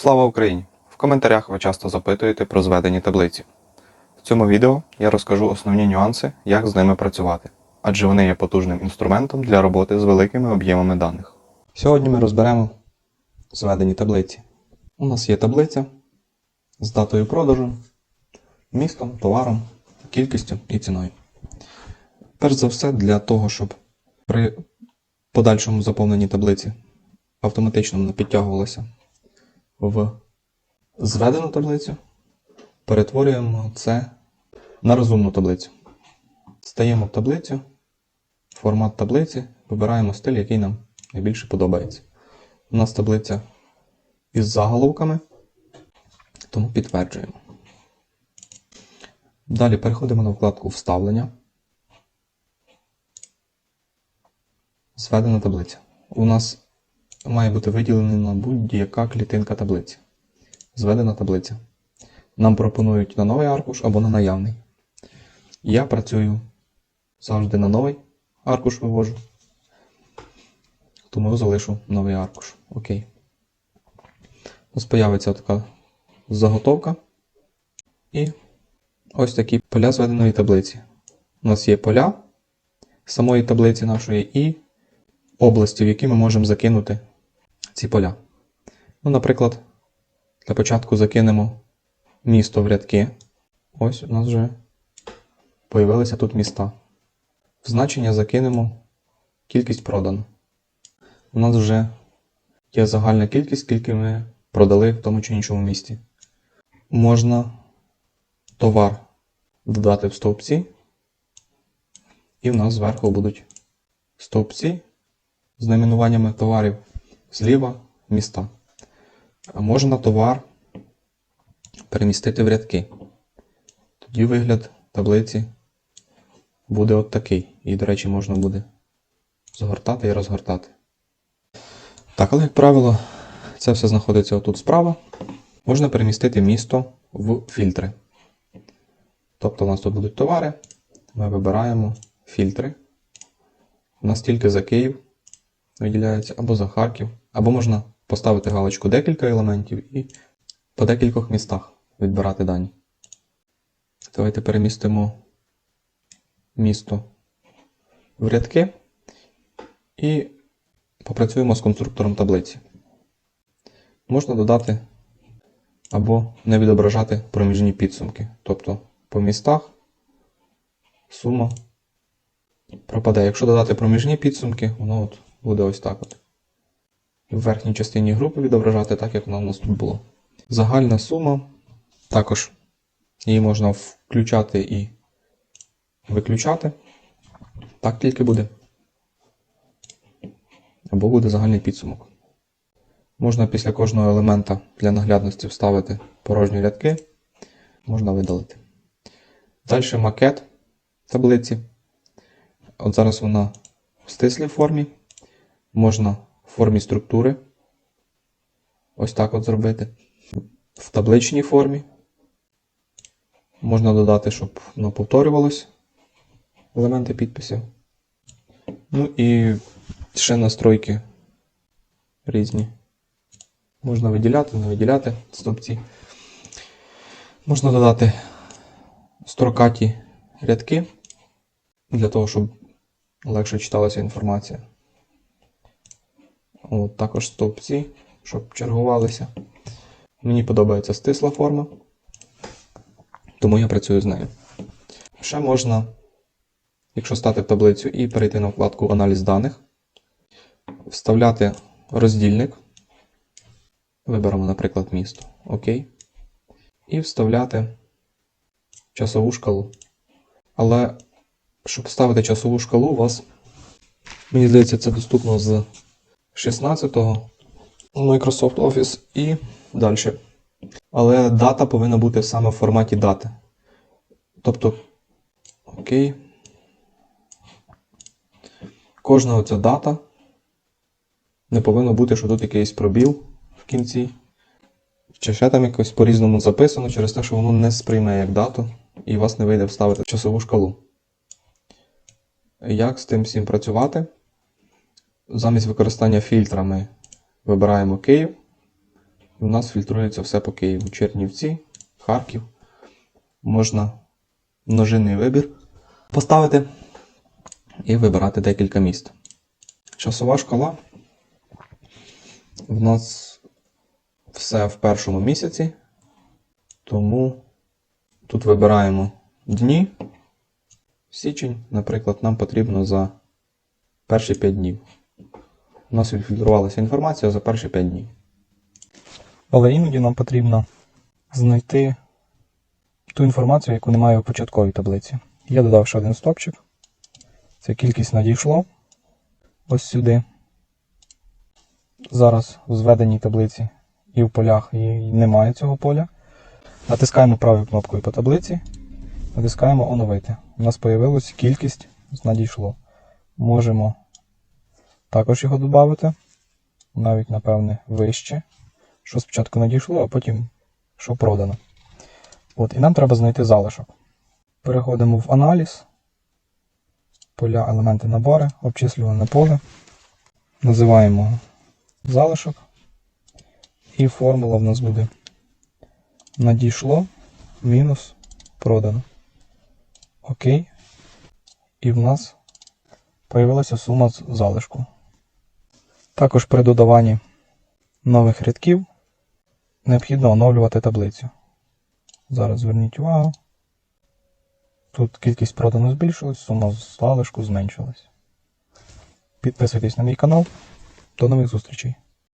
Слава Україні! В коментарях ви часто запитуєте про зведені таблиці. В цьому відео я розкажу основні нюанси, як з ними працювати, адже вони є потужним інструментом для роботи з великими об'ємами даних. Сьогодні ми розберемо зведені таблиці. У нас є таблиця з датою продажу, містом, товаром, кількістю і ціною. Перш за все, для того, щоб при подальшому заповненні таблиці автоматично вона підтягувалася в зведену таблицю, перетворюємо це на розумну таблицю. Стаємо в таблицю, формат таблиці, вибираємо стиль, який нам найбільше подобається. У нас таблиця із заголовками, тому підтверджуємо. Далі переходимо на вкладку Вставлення. Зведена таблиця. У нас має бути виділена будь-яка клітинка таблиці. Зведена таблиця. Нам пропонують на новий аркуш або на наявний. Я працюю завжди на новий аркуш вивожу. Тому залишу новий аркуш. Окей. Ось появиться така заготовка. І ось такі поля зведеної таблиці. У нас є поля самої таблиці нашої і області, в які ми можемо закинути ці поля. Ну, наприклад, для початку закинемо місто в рядки. Ось у нас вже появилися тут міста. В значення закинемо кількість продано. У нас вже є загальна кількість, скільки ми продали в тому чи іншому місті. Можна товар додати в стовпці, і в нас зверху будуть стовпці з найменуваннями товарів зліва міста. Можна товар перемістити в рядки. Тоді вигляд таблиці буде от такий. І, до речі, можна буде згортати і розгортати. Так, але, як правило, це все знаходиться отут справа. Можна перемістити місто в фільтри. Тобто у нас тут будуть товари. Ми вибираємо фільтри. У нас тільки за Київ виділяється, або за Харків, або можна поставити галочку декілька елементів і по декількох містах відбирати дані. Давайте перемістимо місто в рядки і попрацюємо з конструктором таблиці. Можна додати або не відображати проміжні підсумки. Тобто по містах сума пропаде. Якщо додати проміжні підсумки, воно от буде ось так от. В верхній частині групи відображати так, як воно у нас тут було. Загальна сума. Також її можна включати і виключати. Так тільки буде. Або буде загальний підсумок. Можна після кожного елемента для наглядності вставити порожні рядки. Можна видалити. Далі макет таблиці. От зараз вона в стислій формі. Можна формі структури. Ось так от зробити. В табличній формі. Можна додати, щоб воно повторювалось елементи підписів. Ну і ще настройки різні. Можна виділяти, не виділяти стовпці. Можна додати строкаті рядки для того, щоб легше читалася інформація. От, також стовпці, щоб чергувалися. Мені подобається стисла форма, тому я працюю з нею. Ще можна, якщо стати в таблицю і перейти на вкладку Аналіз даних, вставляти роздільник. Виберемо, наприклад, місто. ОК. І вставляти часову шкалу. Але щоб вставити часову шкалу, у вас, мені здається, це доступно з 16-го Microsoft Office і далі. Але дата повинна бути саме в форматі дати. Тобто, окей. Кожна оця дата не повинно бути, що тут якийсь пробіл в кінці. Чи ще там якось по-різному записано через те, що воно не сприйме як дату, і вас не вийде вставити часову шкалу. Як з тим всім працювати? Замість використання фільтра ми вибираємо Київ, І у нас фільтрується все по Києву. Чернівці, Харків. Можна множинний вибір поставити і вибирати декілька міст. Часова шкала. В нас все в першому місяці, тому тут вибираємо дні. Січень, наприклад, нам потрібно за перші 5 днів. У нас відфільтрувалася інформація за перші 5 днів. Але іноді нам потрібно знайти ту інформацію, яку немає у початковій таблиці. Я додав ще один стопчик. Це кількість надійшло ось сюди. Зараз в зведеній таблиці і в полях і немає цього поля. Натискаємо правою кнопкою по таблиці, натискаємо оновити. У нас з'явилася кількість надійшло. Можемо також його додати, навіть, напевне, вище що спочатку надійшло, а потім що продано. От, і нам треба знайти залишок. Переходимо в аналіз, поля, елементи набори, обчислюване поле. Називаємо залишок. І формула в нас буде надійшло мінус продано. Окей. І в нас появилася сума з залишку. Також при додаванні нових рядків необхідно оновлювати таблицю. Зараз зверніть увагу. Тут кількість продано збільшилась, сума з залишку зменшилась. Підписуйтесь на мій канал. До нових зустрічей!